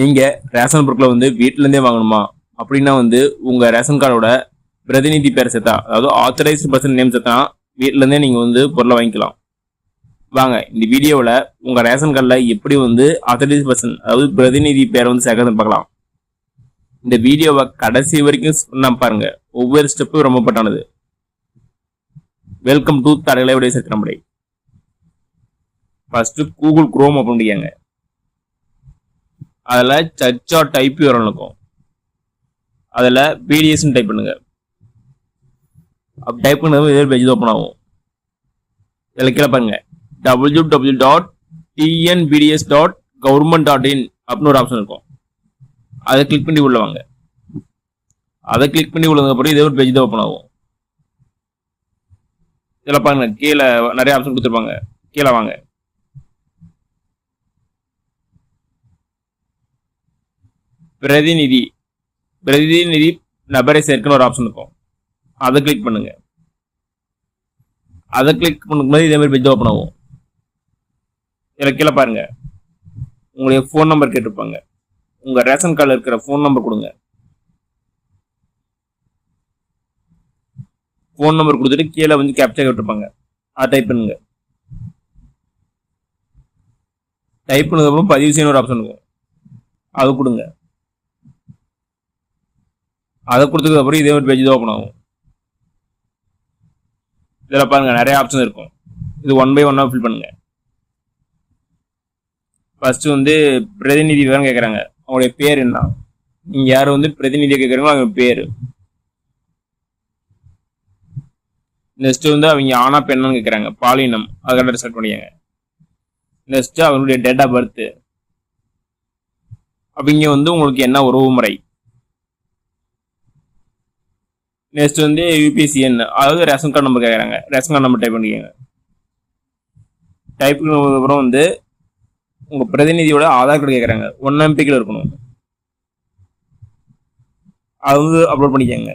நீங்கள் ரேஷன் பொருட்களை வந்து வீட்டிலேருந்தே வாங்கணுமா? அப்படின்னா வந்து உங்கள் ரேஷன் கார்டோட பிரதிநிதி பேர் சேர்த்தா அதாவது ஆத்தரைஸ்டு பர்சன் நேம் சேர்த்தா வீட்டிலேருந்தே நீங்கள் வந்து பொருளை வாங்கிக்கலாம். வாங்க இந்த வீடியோவில் உங்கள் ரேஷன் கார்டில் எப்படி வந்து ஆத்தரைஸ்டு பர்சன் அதாவது பிரதிநிதி பேரை வந்து சேர்க்கறதுன்னு பார்க்கலாம். இந்த வீடியோவை கடைசி வரைக்கும் சொன்னா பாருங்க ஒவ்வொரு ஸ்டெப்பும் ரொம்ப பட்டானது வெல்கம் டு தடகளை சேர்க்கிறம்படை ஃபர்ஸ்ட் கூகுள் குரோம் ஓப்பன் பண்ணிக்கங்க. அதில் சர்ச்சா டைப் வரும் இருக்கும். அதில் பிடிஎஸ்ன்னு டைப் பண்ணுங்க. அப்படி டைப் பண்ணது இதே பேஜ் ஓப்பன் ஆகும். இதில் கீழே பாருங்க. W W dot TNPDS dot government dot in அப்படின்னு ஒரு ஆப்ஷன் இருக்கும். அதை கிளிக் பண்ணி உள்ள வாங்க. அதை கிளிக் பண்ணி உள்ளதுக்கு அப்புறம் இதே ஒரு பேஜ் தான் ஓப்பன் ஆகும். இதில் பாருங்க கீழே நிறைய ஆப்ஷன் கொடுத்துருப்பாங்க. கீழே வாங்க. பிரதிநிதி பிரதிநிதி நபரை சேர்க்கணும் ஒரு ஆப்ஷன் இருக்கும். அதை கிளிக் பண்ணுங்க. அதை கிளிக் பண்ணும்போது இதே மாதிரி பெஜ் ஓப்பன் ஆகும். இதில் கீழே பாருங்க. உங்களுடைய ஃபோன் நம்பர் கேட்டிருப்பாங்க. உங்க ரேஷன் கார்டில் இருக்கிற ஃபோன் நம்பர் கொடுங்க. ஃபோன் நம்பர் கொடுத்துட்டு கீழே வந்து கேப்சர் கேட்டிருப்பாங்க. அதை டைப் பண்ணுங்க. டைப் பண்ணதுக்கப்புறம் பதிவு செய்யணும் ஒரு ஆப்ஷன் இருக்கும். அது கொடுங்க. அதை கொடுத்ததுக்கு அப்புறம் இதே ஒரு பேஜ் தான் ஓப்பன் ஆகும். இதில் பாருங்க நிறைய ஆப்ஷன் இருக்கும். இது ஒன் பை ஒன்னாக ஃபில் பண்ணுங்க. ஃபர்ஸ்ட் வந்து பிரதிநிதி விவரம் கேட்குறாங்க. அவங்களுடைய பேர் என்ன? நீங்கள் யார் வந்து பிரதிநிதியை கேட்குறீங்களோ அவங்க பேர். நெக்ஸ்ட் வந்து அவங்க ஆனா பெண்ணான்னு கேட்குறாங்க. பாலினம். அதுக்கப்புறம் செலக்ட் பண்ணிக்கங்க. நெக்ஸ்ட் அவங்களுடைய டேட் ஆஃப் பர்த் அவங்க வந்து உங்களுக்கு என்ன உறவு முறை நெக்ஸ்ட் வந்து யூபிசிஎன் அதாவது ரேஷன் கார்டு நம்பர் கேட்குறாங்க ரேஷன் கார்டு நம்பர் டைப் பண்ணிக்கோங்க. டைப் பண்ணதுக்கப்புறம் வந்து உங்கள் பிரதிநிதியோட ஆதார் கார்டு கேட்குறாங்க ஒன் எம்பிக்கில் இருக்கணும். அது வந்து அப்லோட் பண்ணிக்கோங்க.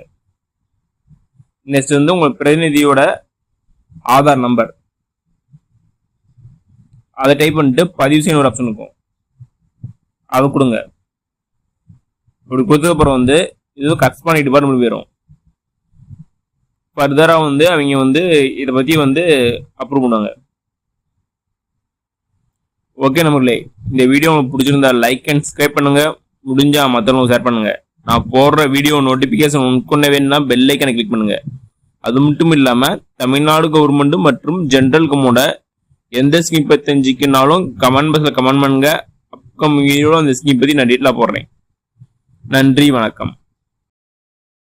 நெக்ஸ்ட் வந்து உங்கள் பிரதிநிதியோட ஆதார் நம்பர் அதை டைப் பண்ணிட்டு பதிவு செய்யணும் ஒரு ஆப்ஷன் இருக்கும். அதை கொடுங்க. இப்படி கொடுத்ததுக்கப்புறம் வந்து இது கரஸ்பாண்ட் டிபார்ட்மெண்ட் போயிடும். ஃபர்தராக வந்து அவங்க வந்து இதை பற்றி வந்து அப்ரூவ் பண்ணுவாங்க. ஓகே நம்மளே இந்த வீடியோ உங்களுக்கு பிடிச்சிருந்தா லைக் அண்ட் சப்ஸ்கிரைப் பண்ணுங்கள் முடிஞ்சால் மற்றவங்களுக்கு ஷேர் பண்ணுங்கள் நான் போடுற வீடியோ நோட்டிஃபிகேஷன் உட்கொண்ட வேணும்னா பெல் ஐக்கனை கிளிக் பண்ணுங்கள் அது மட்டும் இல்லாமல் தமிழ்நாடு கவர்மெண்ட் மற்றும் ஜென்ரல் கமோட எந்த ஸ்கீம் பற்றி தெரிஞ்சுக்கினாலும் கமெண்ட் பாக்ஸில் கமெண்ட் பண்ணுங்கள் அப்கமிங் வீடியோவில் அந்த ஸ்கீம் பற்றி நான் டீட்டெயிலாக போடுறேன். நன்றி வணக்கம்.